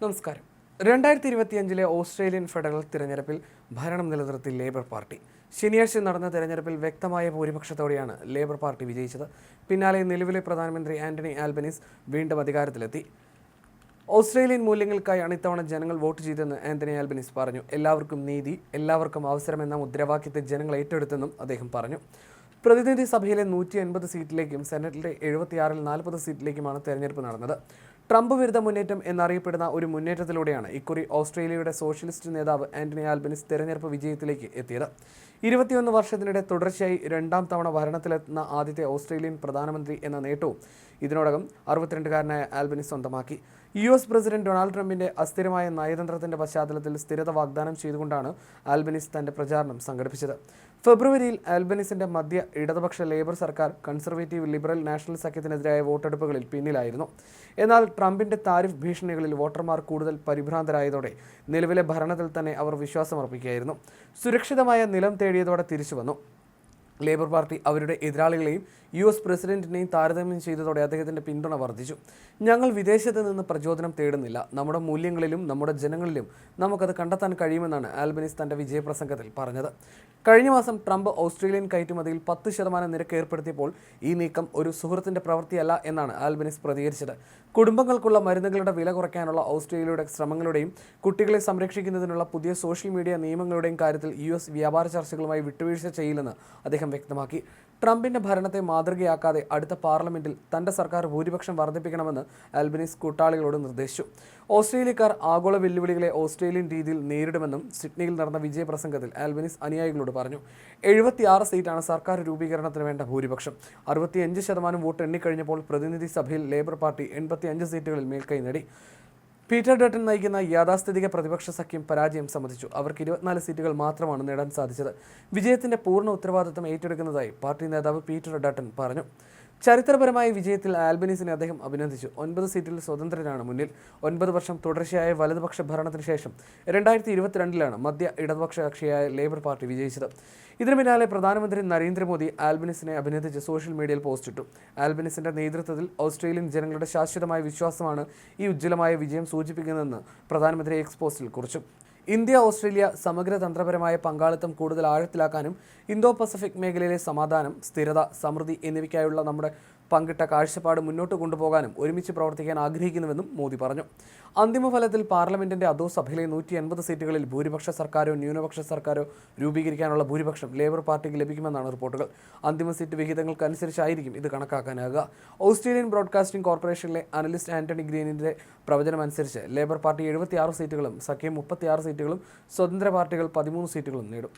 നമസ്കാരം. രണ്ടായിരത്തി ഇരുപത്തിയഞ്ചിലെ ഓസ്ട്രേലിയൻ ഫെഡറൽ തിരഞ്ഞെടുപ്പിൽ ഭരണം നിലനിർത്തി ലേബർ പാർട്ടി. ശനിയാഴ്ച നടന്ന തെരഞ്ഞെടുപ്പിൽ വ്യക്തമായ ഭൂരിപക്ഷത്തോടെയാണ് ലേബർ പാർട്ടി വിജയിച്ചത്. പിന്നാലെ നിലവിലെ പ്രധാനമന്ത്രി ആന്റണി ആൽബനീസ് വീണ്ടും അധികാരത്തിലെത്തി. ഓസ്ട്രേലിയൻ മൂല്യങ്ങൾക്കായാണ് ഇത്തവണ ജനങ്ങൾ വോട്ട് ചെയ്തെന്ന് ആന്റണി ആൽബനീസ് പറഞ്ഞു. എല്ലാവർക്കും നീതി എല്ലാവർക്കും അവസരം എന്ന മുദ്രാവാക്യത്തെ ജനങ്ങൾ ഏറ്റെടുത്തെന്നും അദ്ദേഹം പറഞ്ഞു. പ്രതിനിധി സഭയിലെ നൂറ്റി എൺപത് സീറ്റിലേക്കും സെനറ്റിലെ എഴുപത്തിയാറിൽ നാൽപ്പത് സീറ്റിലേക്കുമാണ് തെരഞ്ഞെടുപ്പ് നടന്നത്. ട്രംപ് വിരുദ്ധ മുന്നേറ്റം എന്നറിയപ്പെടുന്ന ഒരു മുന്നേറ്റത്തിലൂടെയാണ് ഇക്കുറി ഓസ്ട്രേലിയയുടെ സോഷ്യലിസ്റ്റ് നേതാവ് ആന്റണി ആൽബനിസ് തെരഞ്ഞെടുപ്പ് വിജയത്തിലേക്ക് എത്തിയത്. ഇരുപത്തിയൊന്ന് വർഷത്തിനിടെ തുടർച്ചയായി രണ്ടാം തവണ ഭരണത്തിലെത്തുന്ന ആദ്യത്തെ ഓസ്ട്രേലിയൻ പ്രധാനമന്ത്രി എന്ന നേട്ടവും ഇതിനോടകം അറുപത്തിരണ്ടുകാരനായ ആൽബനിസ് സ്വന്തമാക്കി. യു എസ് പ്രസിഡന്റ് ഡൊണാൾഡ് ട്രംപിന്റെ അസ്ഥിരമായ നയതന്ത്രത്തിന്റെ പശ്ചാത്തലത്തിൽ സ്ഥിരത വാഗ്ദാനം ചെയ്തുകൊണ്ടാണ് ആൽബനീസ് തന്റെ പ്രചാരണം സംഘടിപ്പിച്ചത്. ഫെബ്രുവരിയിൽ ആൽബനീസിന്റെ മധ്യ ഇടതുപക്ഷ ലേബർ സർക്കാർ കൺസർവേറ്റീവ് ലിബറൽ നാഷണൽ സഖ്യത്തിനെതിരായ വോട്ടെടുപ്പുകളിൽ പിന്നിലായിരുന്നു. എന്നാൽ ട്രംപിന്റെ താരിഫ് ഭീഷണികളിൽ വോട്ടർമാർ കൂടുതൽ പരിഭ്രാന്തരായതോടെ നിലവിലെ ഭരണത്തിൽ തന്നെ അവർ വിശ്വാസമർപ്പിക്കുകയായിരുന്നു. സുരക്ഷിതമായ നിലം തേടിയതോടെ തിരിച്ചു വന്നു ലേബർ പാർട്ടി അവരുടെ എതിരാളികളെയും യു എസ് പ്രസിഡന്റിനെയും താരതമ്യം ചെയ്തതോടെ അദ്ദേഹത്തിന്റെ പിന്തുണ വർദ്ധിച്ചു. ഞങ്ങൾ വിദേശത്ത് നിന്ന് പ്രചോദനം തേടുന്നില്ല. നമ്മുടെ മൂല്യങ്ങളിലും നമ്മുടെ ജനങ്ങളിലും നമുക്കത് കണ്ടെത്താൻ കഴിയുമെന്നാണ് ആൽബനീസ് തന്റെ വിജയപ്രസംഗത്തിൽ പറഞ്ഞത്. കഴിഞ്ഞ മാസം ട്രംപ് ഓസ്ട്രേലിയൻ കയറ്റുമതിയിൽ പത്ത് ശതമാനം നിരക്ക് ഏർപ്പെടുത്തിയപ്പോൾ ഈ നീക്കം ഒരു സുഹൃത്തിന്റെ പ്രവൃത്തിയല്ല എന്നാണ് ആൽബനീസ് പ്രതികരിച്ചത്. കുടുംബങ്ങൾക്കുള്ള മരുന്നുകളുടെ വില കുറയ്ക്കാനുള്ള ഓസ്ട്രേലിയയുടെ ശ്രമങ്ങളുടെയും കുട്ടികളെ സംരക്ഷിക്കുന്നതിനുള്ള പുതിയ സോഷ്യൽ മീഡിയ നിയമങ്ങളുടെയും കാര്യത്തിൽ യു വ്യാപാര ചർച്ചകളുമായി വിട്ടുവീഴ്ച ചെയ്യില്ലെന്ന് അദ്ദേഹം വ്യക്തമാക്കി. ട്രംപിന്റെ ഭരണത്തെ മാതൃകയാക്കാതെ അടുത്ത പാർലമെന്റിൽ തന്റെ സർക്കാർ ഭൂരിപക്ഷം വർദ്ധിപ്പിക്കണമെന്ന് ആൽബനീസ് കൂട്ടാളികളോട് നിർദ്ദേശിച്ചു. ഓസ്ട്രേലിയക്കാർ ആഗോള വെല്ലുവിളികളെ ഓസ്ട്രേലിയൻ രീതിയിൽ നേരിടുമെന്നും സിഡ്നിയിൽ നടന്ന വിജയപ്രസംഗത്തിൽ ആൽബനീസ് അനുയായികളോട് പറഞ്ഞു. എഴുപത്തിയാറ് സീറ്റാണ് സർക്കാർ രൂപീകരണത്തിന് വേണ്ട ഭൂരിപക്ഷം. അറുപത്തിയഞ്ച് ശതമാനം വോട്ട് എണ്ണിക്കഴിഞ്ഞപ്പോൾ പ്രതിനിധി സഭയിൽ ലേബർ പാർട്ടി എൺപത്തിയഞ്ച് സീറ്റുകളിൽ മേൽക്കൈ നേടി. പീറ്റർ ഡട്ടൺ നയിക്കുന്ന യാഥാസ്ഥിതിക പ്രതിപക്ഷ സഖ്യം പരാജയം സമ്മതിച്ചു അവർക്ക് ഇരുപത്തിനാല് സീറ്റുകൾ മാത്രമാണ് നേടാൻ സാധിച്ചത്. വിജയത്തിന്റെ പൂർണ ഉത്തരവാദിത്തം ഏറ്റെടുക്കുന്നതായി പാർട്ടി നേതാവ് പീറ്റർ ഡട്ടൺ പറഞ്ഞു. ചരിത്രപരമായ വിജയത്തിൽ ആൽബനീസിനെ അദ്ദേഹം അഭിനന്ദിച്ചു. ഒൻപത് സീറ്റിൽ സ്വതന്ത്രരാണ് മുന്നിൽ. ഒൻപത് വർഷം തുടർച്ചയായ വലതുപക്ഷ ഭരണത്തിന് ശേഷം രണ്ടായിരത്തി ഇരുപത്തിരണ്ടിലാണ് മധ്യ ഇടതുപക്ഷ കക്ഷിയായ ലേബർ പാർട്ടി വിജയിച്ചത്. ഇതിനു പിന്നാലെ പ്രധാനമന്ത്രി നരേന്ദ്രമോദി ആൽബനീസിനെ അഭിനന്ദിച്ച് സോഷ്യൽ മീഡിയയിൽ പോസ്റ്റ് ഇട്ടു. ആൽബനീസിന്റെ നേതൃത്വത്തിൽ ഓസ്ട്രേലിയൻ ജനങ്ങളുടെ ശാശ്വതമായ വിശ്വാസമാണ് ഈ ഉജ്ജ്വലമായ വിജയം സൂചിപ്പിക്കുന്നതെന്ന് പ്രധാനമന്ത്രി എക്സ് പോസ്റ്റിൽ കുറിച്ചു. ഇന്ത്യ ഓസ്ട്രേലിയ സമഗ്ര തന്ത്രപരമായ പങ്കാളിത്തം കൂടുതൽ ആഴത്തിലാക്കാനും ഇന്തോ പസഫിക് മേഖലയിലെ സമാധാനം സ്ഥിരത സമൃദ്ധി എന്നിവയ്ക്കായുള്ള നമ്മുടെ പങ്കിട്ട കാഴ്ചപ്പാട് മുന്നോട്ട് കൊണ്ടുപോകാനും ഒരുമിച്ച് പ്രവർത്തിക്കാൻ ആഗ്രഹിക്കുന്നുവെന്നും മോദി പറഞ്ഞു. അന്തിമഫലത്തിൽ പാർലമെന്റിന്റെ അതോ സഭയിലെ നൂറ്റി എൺപത് സീറ്റുകളിൽ ഭൂരിപക്ഷ സർക്കാരോ ന്യൂനപക്ഷ സർക്കാരോ രൂപീകരിക്കാനുള്ള ഭൂരിപക്ഷം ലേബർ പാർട്ടിക്ക് ലഭിക്കുമെന്നാണ് റിപ്പോർട്ടുകൾ. അന്തിമ സീറ്റ് വിഹിതങ്ങൾക്കനുസരിച്ചായിരിക്കും ഇത് കണക്കാക്കാനാകുക. ഓസ്ട്രേലിയൻ ബ്രോഡ്കാസ്റ്റിംഗ് കോർപ്പറേഷനിലെ അനലിസ്റ്റ് ആന്റണി ഗ്രീനിന്റെ പ്രവചനമനുസരിച്ച് ലേബർ പാർട്ടി എഴുപത്തിയാറ് സീറ്റുകളും സഖ്യം മുപ്പത്തിയാറ് സീറ്റുകളും സ്വതന്ത്ര പാർട്ടികൾ പതിമൂന്ന് സീറ്റുകളും നേടും.